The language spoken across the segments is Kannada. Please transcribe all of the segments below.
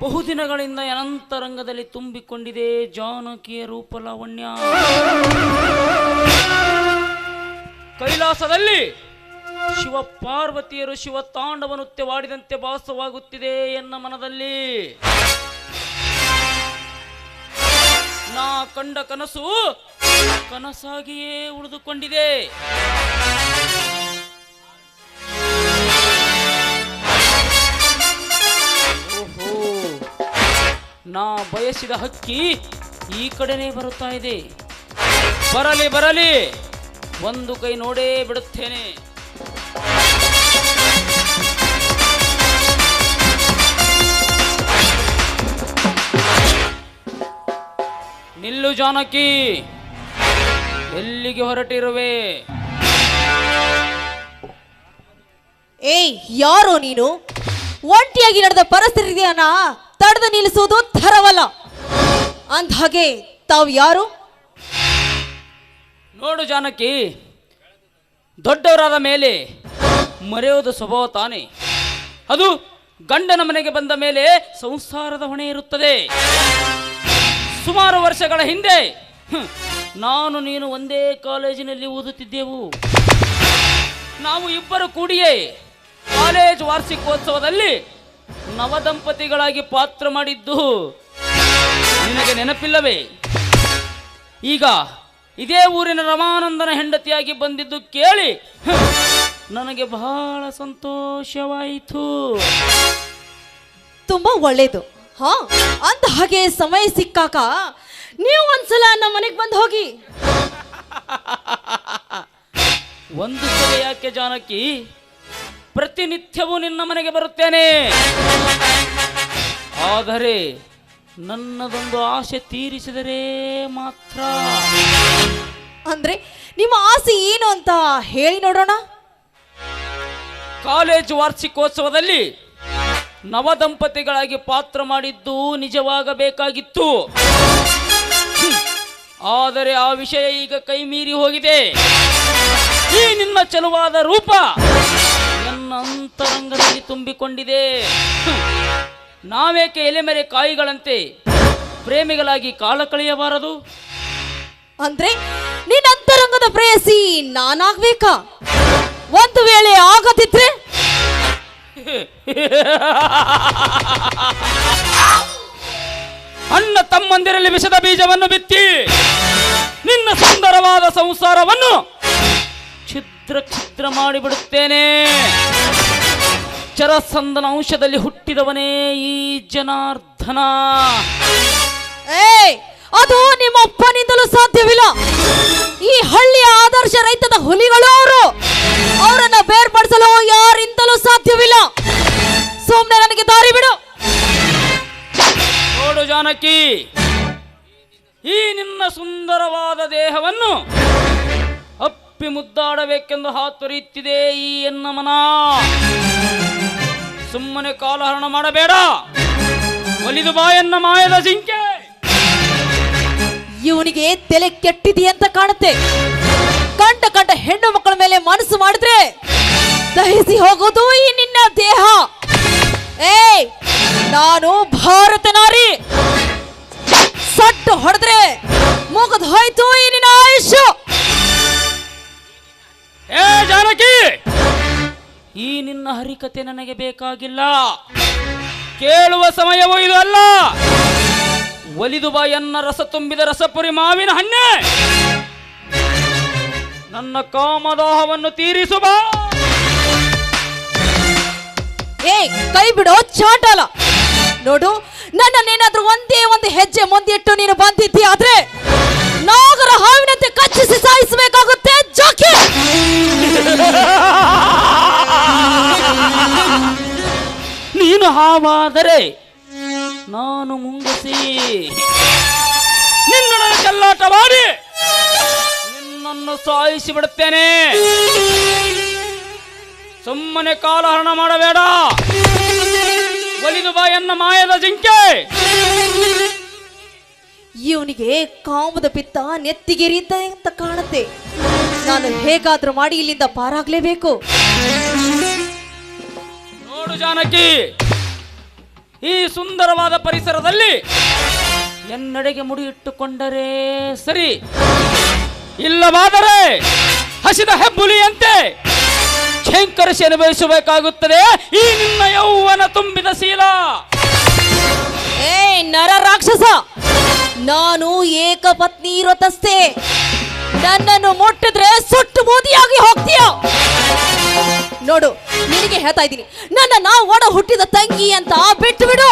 ಬಹುದಿನಗಳಿಂದ ಅನಂತರಂಗದಲ್ಲಿ ತುಂಬಿಕೊಂಡಿದೆ ಜಾನಕಿಯ ರೂಪಲಾವಣ್ಯ. ಕೈಲಾಸದಲ್ಲಿ ಶಿವ ಪಾರ್ವತಿಯರು ಶಿವ ತಾಂಡವ ನೃತ್ಯವಾಡಿದಂತೆ ಭಾಸವಾಗುತ್ತಿದೆ ಎನ್ನ ಮನದಲ್ಲಿ. ನಾ ಕಂಡ ಕನಸು ಕನಸಾಗಿಯೇ ಉಳಿದುಕೊಂಡಿದೆ. ನಾ ಬಯಸಿದ ಹಕ್ಕಿ ಈ ಕಡೆನೇ ಬರುತ್ತಾ ಇದೆ. ಬರಲಿ ಬರಲಿ. ಒಂದು ಕೈ ನೋಡೇ ಬಿಡುತ್ತೇನೆ. ನಿಲ್ಲು ಜಾನಕಿ. ಎಲ್ಲಿಗೆ ಹೊರಟಿರುವೆ? ಏಯ್, ಯಾರೋ ನೀನು? ಒಂಟಿಯಾಗಿ ನಡೆದ ಪರಿಸ್ಥಿತಿಯನ್ನ ತಡೆದು ನಿಲ್ಲಿಸುವುದು ತರವಲ್ಲ ಅಂದ್ಹಾಗೆ ತಾವು ಯಾರು? ನೋಡು ಜಾನಕಿ, ದೊಡ್ಡವರಾದ ಮೇಲೆ ಮರೆಯೋದು ಸ್ವಭಾವ ತಾನೆ. ಅದು ಗಂಡನ ಮನೆಗೆ ಬಂದ ಮೇಲೆ ಸಂಸಾರದ ಹೊಣೆ ಇರುತ್ತದೆ. ಸುಮಾರು ವರ್ಷಗಳ ಹಿಂದೆ ನಾನು ನೀನು ಒಂದೇ ಕಾಲೇಜಿನಲ್ಲಿ ಓದುತ್ತಿದ್ದೆವು. ನಾವು ಇಬ್ಬರು ಕೂಡಿಯೇ ಕಾಲೇಜ್ ವಾರ್ಷಿಕೋತ್ಸವದಲ್ಲಿ ನವದಂಪತಿಗಳಾಗಿ ಪಾತ್ರ ಮಾಡಿದ್ದು ನಿನಗೆ ನೆನಪಿಲ್ಲವೇ? ಈಗ ಇದೇ ಊರಿನ ರಮಾನಂದನ ಹೆಂಡತಿಯಾಗಿ ಬಂದಿದ್ದು ಕೇಳಿ. ನನಗೆ ಬಹಳ ಸಂತೋಷವಾಯಿತು. ತುಂಬಾ ಒಳ್ಳೇದು. ಹಾ ಅಂದ ಹಾಗೆ ಸಮಯ ಸಿಕ್ಕಾಕ ನೀವು ಒಂದ್ಸಲ ನಮ್ಮ ಮನೆಗೆ ಬಂದು ಹೋಗಿ. ಒಂದು ಸಲ ಯಾಕೆ ಜಾನಕಿ? ಪ್ರತಿನಿತ್ಯವೂ ನಿನ್ನ ಮನೆಗೆ ಬರುತ್ತೇನೆ. ಆದರೆ ನನ್ನದೊಂದು ಆಸೆ ತೀರಿಸಿದರೆ ಮಾತ್ರ. ಅಂದ್ರೆ ನಿಮ್ಮ ಆಸೆ ಏನು ಅಂತ ಹೇಳಿ ನೋಡೋಣ. ಕಾಲೇಜು ವಾರ್ಷಿಕೋತ್ಸವದಲ್ಲಿ ನವದಂಪತಿಗಳಾಗಿ ಪಾತ್ರ ಮಾಡಿದ್ದು ನಿಜವಾಗಬೇಕಾಗಿತ್ತು. ಆದರೆ ಆ ವಿಷಯ ಈಗ ಕೈ ಮೀರಿ ಹೋಗಿದೆ. ಈ ನಿನ್ನ ಚಲುವಾದ ರೂಪ. ನನ್ನ ಅಂತರಂಗದಲ್ಲಿ ತುಂಬಿಕೊಂಡಿದೆ. ನಾವೇಕೆ ಎಲೆಮೆರೆ ಕಾಯಿಗಳಂತೆ ಪ್ರೇಮಿಗಳಾಗಿ ಕಾಲ ಕಳೆಯಬಾರದು? ಅಂದ್ರೆ ನಿನ್ನ ಅಂತರಂಗದ ಪ್ರೇಯಸಿ ನಾನಾಗ್ಬೇಕಾ? ಒಂದು ವೇಳೆ ಆಗದಿದ್ರೆ? ಅಣ್ಣ ತಮ್ಮಂದಿರಲ್ಲಿ ವಿಷದ ಬೀಜವನ್ನು ಬಿತ್ತಿ ನಿನ್ನ ಸುಂದರವಾದ ಸಂಸಾರವನ್ನು ಛಿದ್ರ ಛಿದ್ರ ಮಾಡಿಬಿಡುತ್ತೇನೆ. ಚರಸಂದನ ಅಂಶದಲ್ಲಿ ಹುಟ್ಟಿದವನೇ ಈ ಜನಾರ್ದನ. ಏಯ್ ಅದು ನಿಮ್ಮಪ್ಪನಿಂದಲೂ ಸಾಧ್ಯವಿಲ್ಲ. ಈ ಹಳ್ಳಿಯ ಆದರ್ಶ ರೈತದ ಹುಲಿಗಳು ಅವರು. ಅವರನ್ನ ಬೇರ್ಪಡಿಸಲು ಯಾರಿಂದಲೂ ಸಾಧ್ಯವಿಲ್ಲ. ಸುಮ್ಮನೆ ನನಗೆ ದಾರಿ ಬಿಡು. ನೋಡು ಜಾನಕಿ ಈ ನಿನ್ನ ಸುಂದರವಾದ ದೇಹವನ್ನು ಅಪ್ಪಿ ಮುದ್ದಾಡಬೇಕೆಂದು ಹಾತೊರೆಯುತ್ತಿದೆ ಈ ಎನ್ನ ಮನ ಸುಮ್ಮನೆ ಕಾಲಹರಣ ಮಾಡಬೇಡ. ಒಲಿದು ಬಾಯನ್ನ ಮಾಯದ ಸಿಂಕೆ. ಇವನಿಗೆ ತಲೆ ಕೆಟ್ಟಿದೆಯಂತ ಕಾಣುತ್ತೆ. ಕಂಡ ಕಂಡ ಹೆಣ್ಣು ಮಕ್ಕಳ ಮೇಲೆ ಮನಸ್ಸು ಮಾಡಿದ್ರೆ ದಹಿಸಿ ಹೋಗೋದು ಈ ನಿನ್ನ ದೇಹ. ಏ ನಾನು ಭಾರತ ನಾರಿ. ಸಟ್ಟು ಹೊಡೆದ್ರೆ ಮುಗಿದು ಹೋಯ್ತು ಈ ನಿನ್ನ ಆಯುಷ್ಯ ಏ ಜಾನಕಿ! ಈ ನಿನ್ನ ಹರಿಕತೆ ನನಗೆ ಬೇಕಾಗಿಲ್ಲ. ಕೇಳುವ ಸಮಯವೂ ಇದು ಅಲ್ಲ. ಒಲಿದು ಬಾಯನ್ನ ರಸ ತುಂಬಿದ ರಸಪುರಿ ಮಾವಿನ ಹಣ್ಣೆ. ನನ್ನ ಕಾಮದಾಹವನ್ನು ತೀರಿಸು ಬಾ. ಏ ಕೈ ಬಿಡೋ ಚಾಟಲ ನೋಡು ನನ್ನನ್ನೇನಾದ್ರೂ ಒಂದೇ ಒಂದು ಹೆಜ್ಜೆ ಮುಂದಿಟ್ಟು ನೀನು ಬಂದಿದ್ದೀ ಆದ್ರೆ ನಾಗರ ಹಾವಿನಂತೆ ಕಚ್ಚಿಸಿ ಸಾಯಿಸಬೇಕಾಗುತ್ತೆ ಜಾಕಿ. ನೀನು ಹಾವಾದರೆ ನಾನು ಮುಂಗಸಿ. ನಿನ್ನೊಡನೆ ಕಲ್ಲಾಟ ಮಾಡಿ ನಿನ್ನನ್ನು ಸಾಯಿಸಿ ಬಿಡುತ್ತೇನೆ. ಸುಮ್ಮನೆ ಕಾಲಹರಣ ಮಾಡಬೇಡ. ಒಲಿದು ಬಾಯನ್ನ ಮಾಯದ ಜಿಂಕೆ. ಇವನಿಗೆ ಕಾಮದ ಪಿತ್ತ ನೆತ್ತಿಗೆರಿತ ಅಂತ ಕಾಣುತ್ತೆ? ನಾನು ಹೇಗಾದ್ರೂ ಮಾಡಿ ಇಲ್ಲಿಂದ ಪಾರಾಗ್ಲೇಬೇಕು. ನೋಡು ಜಾನಕಿ. ಈ ಸುಂದರವಾದ ಪರಿಸರದಲ್ಲಿ ಎನ್ನಡೆಗೆ ಮುಡಿಯಿಟ್ಟುಕೊಂಡರೆ ಸರಿ. ಇಲ್ಲವಾದರೆ ಹಸಿದ ಹೆಬ್ಬುಲಿಯಂತೆ ಶಂಕರಿಸಿ ಅನುಭವಿಸಬೇಕಾಗುತ್ತದೆ. ಈ ನಿನ್ನ ಯೌವನ ತುಂಬಿದ ಶೀಲ. ಏ ನರ ರಾಕ್ಷಸ ನಾನು ಏಕಪತ್ನಿ ವ್ರತಸ್ಥೆ ನನ್ನನ್ನು ಮುಟ್ಟಿದ್ರೆ ಸುಟ್ಟು ಮೋದಿಯಾಗಿ ಹೋಗ್ತೀಯ? ನೋಡು, ನಿನಗೆ ಹೇಳ್ತಾ ಇದ್ದೀನಿ. ನನ್ನ ನಾವು ಒಡ ಹುಟ್ಟಿದ ತಂಗಿ ಅಂತ ಬಿಟ್ಟು ಬಿಡು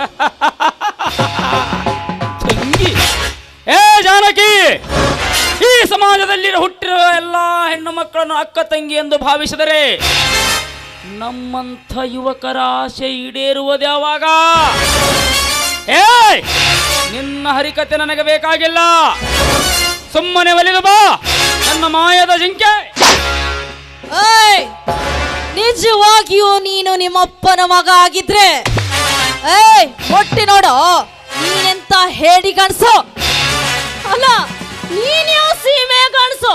ತಂಗಿ. ಏ, ಜಾನಕಿ! ಈ ಸಮಾಜದಲ್ಲಿ ಹುಟ್ಟಿರುವ ಎಲ್ಲ ಹೆಣ್ಣು ಮಕ್ಕಳನ್ನು ಅಕ್ಕ ತಂಗಿ ಎಂದು ಭಾವಿಸಿದರೆ ನಮ್ಮಂಥ ಯುವಕರ ಆಸೆ ಈಡೇರುವುದು ಯಾವಾಗ? ಏ ನಿನ್ನ ಹರಿಕತೆ ನನಗೆ ಬೇಕಾಗಿಲ್ಲ. ಸುಮ್ಮನೆ ಒಲಿದು ಬಾ. ನನ್ನ ಮಾಯದ ಜಿಂಕೆ. ಏಯ್ ನಿಜವಾಗಿಯೂ ನೀನು ನಿಮ್ಮಪ್ಪನ ಮಗ ಆಗಿದ್ರೆ. ಏಯ್ ಹೊಟ್ಟಿ ನೋಡು. ನೀನೆಂತ ಹೇಳಿ ಕಾಣಿಸೋ ಅಲ್ಲ ನೀನ್ ಸೀಮೆ ಕಾಣಿಸೋ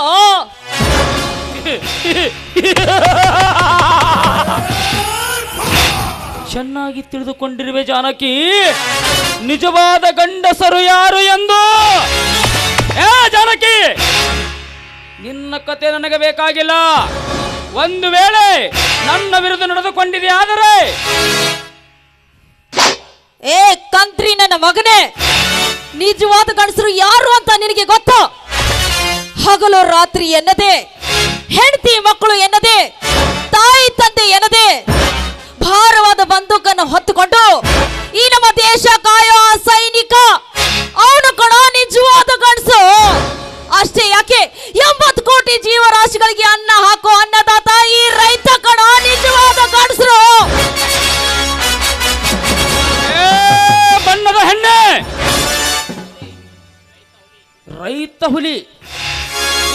ಚೆನ್ನಾಗಿ ತಿಳಿದುಕೊಂಡಿರುವೆ ಜಾನಕಿ. ನಿಜವಾದ ಗಂಡಸರು ಯಾರು ಎಂದು? ಏ ಜಾನಕಿ! ನಿನ್ನ ಕತೆ ನನಗೆ ಬೇಕಾಗಿಲ್ಲ. ಒಂದು ವೇಳೆ ನನ್ನ ವಿರುದ್ಧ ನಡೆದುಕೊಂಡಿದೆಯಾದರೆ ಏ, ಕಂತ್ರಿ, ನನ್ನ ಮಗನೇ! ನಿಜವಾದ ಗಂಡಸರು ಯಾರು ಅಂತ ನಿನಗೆ ಗೊತ್ತು? ಹಗಲು ರಾತ್ರಿ ಎನ್ನದೆ, ಹೆಂಡತಿ ಮಕ್ಕಳು ಎನ್ನದೆ, ತಾಯಿ ತಂದೆ ಎನ್ನದೆ, ಭಾರವಾದ ಬಂದೂಕನ್ನು ಹೊತ್ತುಕೊಂಡು ಈ ನಮ್ಮ ದೇಶ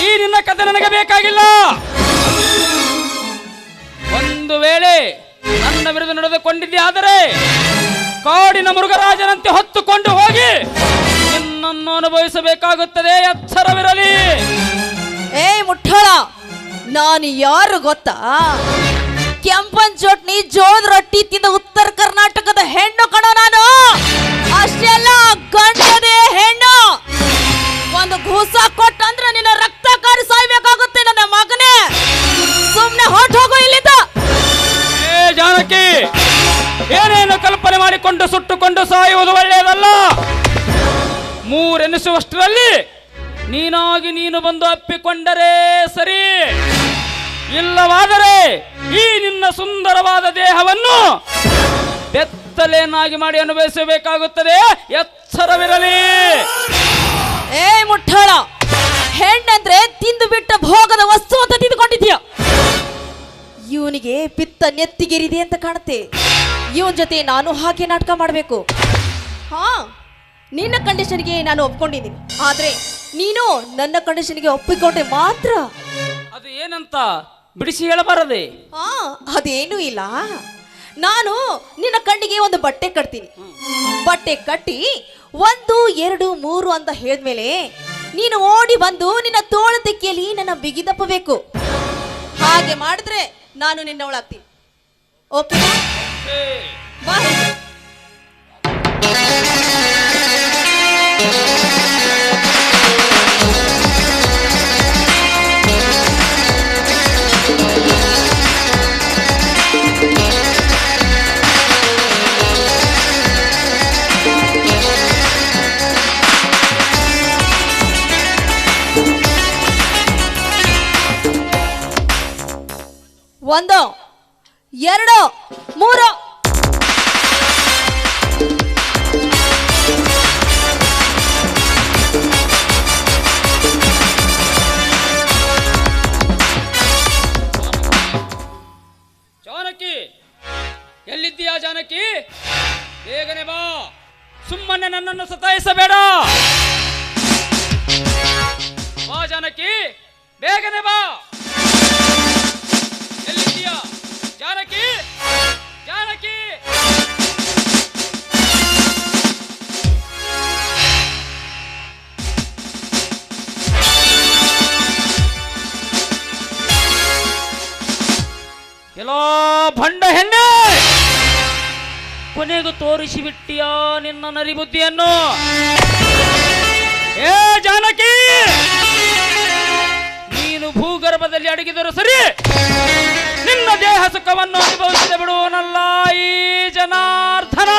ಈ ನಿನ್ನ ಕತೆ ನನಗೆ ಬೇಕಾಗಿಲ್ಲ. ಒಂದು ವೇಳೆ ನನ್ನ ವಿರುದ್ಧ ನಡೆದುಕೊಂಡಿದ್ದೆ ಆದರೆ ಕಾಡಿನ ಮೃಗರಾಜನಂತೆ ಹೊತ್ತುಕೊಂಡು ಹೋಗಿ ನಿನ್ನನ್ನು ಅನುಭವಿಸಬೇಕಾಗುತ್ತದೆ ಎಚ್ಚರವಿರಲಿ. ಏ ಮುಠಳ ನಾನು ಯಾರು ಗೊತ್ತಾ? ಕೆಂಪನ್ ಚಟ್ನಿ ಜೋದ್ ರೊಟ್ಟಿ ತಿಂದ ಉತ್ತರ ಒಳ್ಳೆಯದಲ್ಲ. ಮೂರೆನಿಸುವಷ್ಟರಲ್ಲಿ ನೀನಾಗಿ ನೀನು ಬಂದು ಅಪ್ಪಿಕೊಂಡರೆ ಸರಿ. ಇಲ್ಲವಾದರೆ ಈ ನಿನ್ನ ಸುಂದರವಾದ ದೇಹವನ್ನು ಬೆತ್ತಲೇನಾಗಿ ಮಾಡಿ ಅನುಭವಿಸಬೇಕಾಗುತ್ತದೆ. ಎಚ್ಚರವಿರಲಿ. ಏ ಮುಠಾಳ ಹೆಣ್ಣಂದ್ರೆ ತಿಂದು ಬಿಟ್ಟ ಭೋಗದ ವಸ್ತು ಅಂತ ತಿಂದುಕೊಂಡಿದ್ಯಾ ಇವನಿಗೆ ಪಿತ್ತ ನೆತ್ತಿಗೆರಿದೆ ಅಂತ ಕಾಣುತ್ತೆ. ಇವನ್ ಜೊತೆ ನಾನು ಹಾಗೆ ನಾಟಕ ಮಾಡಬೇಕು. ಹಾ ನಿನ್ನ ಕಂಡೀಷನ್ಗೆ ನಾನು ಒಪ್ಕೊಂಡಿದ್ದೀನಿ. ಆದ್ರೆ ನೀನು ನನ್ನ ಕಂಡೀಷನ್ಗೆ ಒಪ್ಪಿಕೊಂಡ್ರೆ ಮಾತ್ರ. ಅದು ಏನಂತ ಬಿಡಿಸಿ ಹೇಳಬಾರದೆ? ಹಾ ಅದೇನೂ ಇಲ್ಲ. ನಾನು ನಿನ್ನ ಕಣ್ಣಿಗೆ ಒಂದು ಬಟ್ಟೆ ಕಟ್ತೀನಿ. ಬಟ್ಟೆ ಕಟ್ಟಿ ಒಂದು ಎರಡು ಮೂರು ಅಂತ ಹೇಳಿದ್ಮೇಲೆ ನೀನು ಓಡಿ ಬಂದು ನಿನ್ನ ತೋಳ ತೆಕ್ಕಿಯಲ್ಲಿ ನನ್ನ ಬಿಗಿದಪ್ಪಬೇಕು ಹಾಗೆ ಮಾಡಿದ್ರೆ ನಾನು ನಿನ್ನ ಒಳಗ್ತೀನಿ ಓಕೆ ಬಾ ಒಂದು, ಎರಡು, ಮೂರು. ಜಾನಕಿ, ಎಲ್ಲಿದ್ದೀಯಾ ಜಾನಕಿ? ಬೇಗನೆ ಬಾ. ಸುಮ್ಮನೆ ನನ್ನನ್ನು ಸತಾಯಿಸಬೇಡ. ಬಾ ಜಾನಕಿ, ಬೇಗನೆ ಬಾ. ಜಾನಕಿ! ಜಾನಕಿ! ಎಲ್ಲೋ ಭಂಡ ಹೆಣ್ಣೆ! ಕೊನೆಗೂ ತೋರಿಸಿ ಬಿಟ್ಟಿಯ ನಿನ್ನ ನರಿಬುದ್ಧಿಯನ್ನು? ಏ ಜಾನಕಿ! ನೀನು ಭೂಗರ್ಭದಲ್ಲಿ ಅಡಗಿದರು ಸರಿ? ನಿನ್ನ ದೇಹ ಸುಖವನ್ನು ಅನುಭವಿಸಿದ ಬಿಡುವನಲ್ಲ ಈ ಜನಾರ್ಧನ